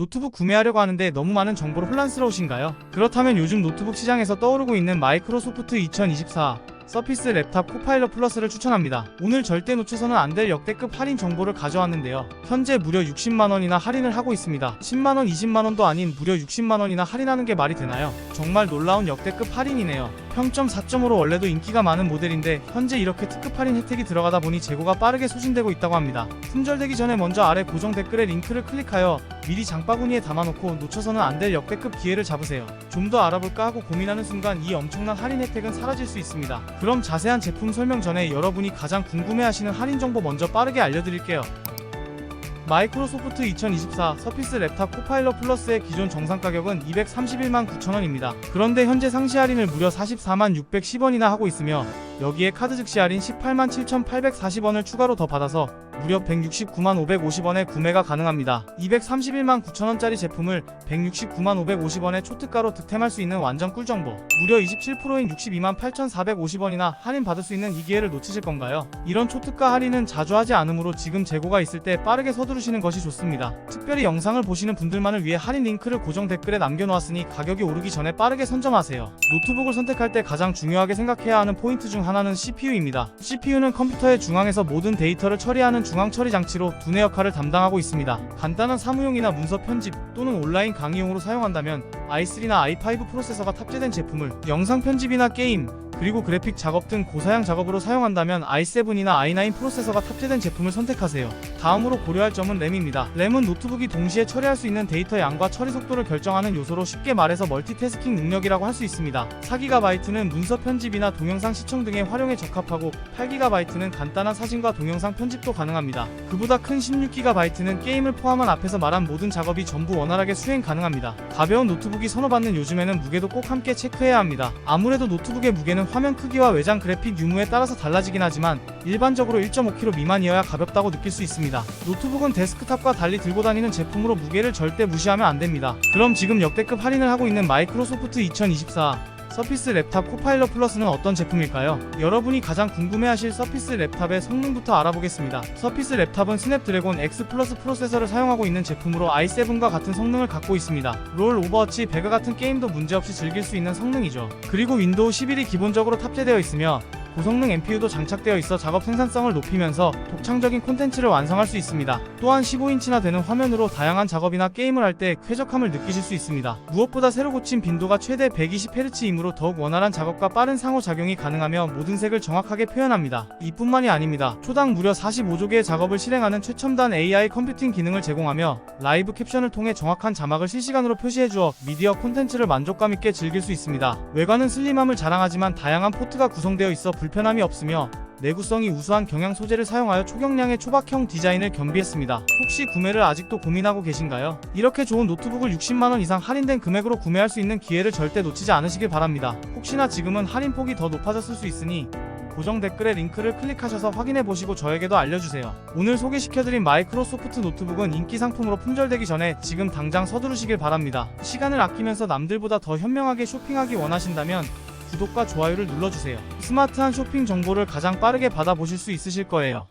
노트북 구매하려고 하는데 너무 많은 정보로 혼란스러우신가요? 그렇다면 요즘 노트북 시장에서 떠오르고 있는 마이크로소프트 2024 서피스 랩탑 코파일럿 플러스를 추천합니다. 오늘 절대 놓쳐서는 안 될 역대급 할인 정보를 가져왔는데요. 현재 무려 60만원이나 할인을 하고 있습니다. 10만원, 20만원도 아닌 무려 60만원이나 할인하는 게 말이 되나요? 정말 놀라운 역대급 할인이네요. 평점 4.5로 원래도 인기가 많은 모델인데 현재 이렇게 특급 할인 혜택이 들어가다 보니 재고가 빠르게 소진되고 있다고 합니다. 품절되기 전에 먼저 아래 고정 댓글에 링크를 클릭하여 미리 장바구니에 담아놓고 놓쳐서는 안 될 역대급 기회를 잡으세요. 좀 더 알아볼까 하고 고민하는 순간 이 엄청난 할인 혜택은 사라질 수 있습니다. 그럼 자세한 제품 설명 전에 여러분이 가장 궁금해하시는 할인 정보 먼저 빠르게 알려드릴게요. 마이크로소프트 2024 서피스 랩탑 코파일럿 플러스의 기존 정상 가격은 231만 9천원입니다. 그런데 현재 상시 할인을 무려 44만 610원이나 하고 있으며 여기에 카드 즉시 할인 18만 7,840원을 추가로 더 받아서 무려 169만 550원에 구매가 가능합니다. 231만 9천원짜리 제품을 169만 550원에 초특가로 득템할 수 있는 완전 꿀정보. 무려 27%인 62만 8,450원이나 할인 받을 수 있는 이 기회를 놓치실 건가요? 이런 초특가 할인은 자주 하지 않으므로 지금 재고가 있을 때 빠르게 서두르시는 것이 좋습니다. 특별히 영상을 보시는 분들만을 위해 할인 링크를 고정 댓글에 남겨놓았으니 가격이 오르기 전에 빠르게 선점하세요. 노트북을 선택할 때 가장 중요하게 생각해야 하는 포인트 중 하나는 CPU입니다. CPU는 컴퓨터의 중앙에서 모든 데이터를 처리하는 중앙 처리 장치로 두뇌 역할을 담당하고 있습니다. 간단한 사무용이나 문서 편집 또는 온라인 강의용으로 사용한다면 i3나 i5 프로세서가 탑재된 제품을 영상 편집이나 게임 그리고 그래픽 작업 등 고사양 작업으로 사용한다면 i7이나 i9 프로세서가 탑재된 제품을 선택하세요. 다음으로 고려할 점은 램입니다. 램은 노트북이 동시에 처리할 수 있는 데이터 양과 처리 속도를 결정하는 요소로 쉽게 말해서 멀티태스킹 능력이라고 할 수 있습니다. 4GB는 문서 편집이나 동영상 시청 등의 활용에 적합하고 8GB는 간단한 사진과 동영상 편집도 가능합니다. 그보다 큰 16GB는 게임을 포함한 앞에서 말한 모든 작업이 전부 원활하게 수행 가능합니다. 가벼운 노트북이 선호받는 요즘에는 무게도 꼭 함께 체크해야 합니다. 아무래도 노트북의 무게는 화면 크기와 외장 그래픽 유무에 따라서 달라지긴 하지만 일반적으로 1.5kg 미만이어야 가볍다고 느낄 수 있습니다. 노트북은 데스크탑과 달리 들고 다니는 제품으로 무게를 절대 무시하면 안 됩니다. 그럼 지금 역대급 할인을 하고 있는 마이크로소프트 2024 서피스 랩탑 코파일럿 플러스는 어떤 제품일까요? 여러분이 가장 궁금해하실 서피스 랩탑의 성능부터 알아보겠습니다. 서피스 랩탑은 스냅드래곤 X 플러스 프로세서를 사용하고 있는 제품으로 i7과 같은 성능을 갖고 있습니다. 롤, 오버워치, 배그 같은 게임도 문제없이 즐길 수 있는 성능이죠. 그리고 윈도우 11이 기본적으로 탑재되어 있으며 고성능 NPU도 장착되어 있어 작업 생산성을 높이면서 독창적인 콘텐츠를 완성할 수 있습니다. 또한 15인치나 되는 화면으로 다양한 작업이나 게임을 할 때 쾌적함을 느끼실 수 있습니다. 무엇보다 새로 고친 빈도가 최대 120Hz이므로 더욱 원활한 작업과 빠른 상호작용이 가능하며 모든 색을 정확하게 표현합니다. 이뿐만이 아닙니다. 초당 무려 45조 개의 작업을 실행하는 최첨단 AI 컴퓨팅 기능을 제공하며 라이브 캡션을 통해 정확한 자막을 실시간으로 표시해주어 미디어 콘텐츠를 만족감 있게 즐길 수 있습니다. 외관은 슬림함을 자랑하지만 다양한 포트가 구성되어 있어 불 편함이 없으며 내구성이 우수한 경향 소재를 사용하여 초경량의 초박형 디자인을 겸비했습니다. 혹시 구매를 아직도 고민하고 계신가요? 이렇게 좋은 노트북을 60만원 이상 할인된 금액으로 구매할 수 있는 기회를 절대 놓치지 않으시길 바랍니다. 혹시나 지금은 할인폭이 더 높아졌을 수 있으니 고정 댓글에 링크를 클릭하셔서 확인해 보시고 저에게도 알려주세요. 오늘 소개시켜드린 마이크로소프트 노트북은 인기 상품으로 품절되기 전에 지금 당장 서두르시길 바랍니다. 시간을 아끼면서 남들보다 더 현명하게 쇼핑하기 원하신다면 구독과 좋아요를 눌러주세요. 스마트한 쇼핑 정보를 가장 빠르게 받아보실 수 있으실 거예요.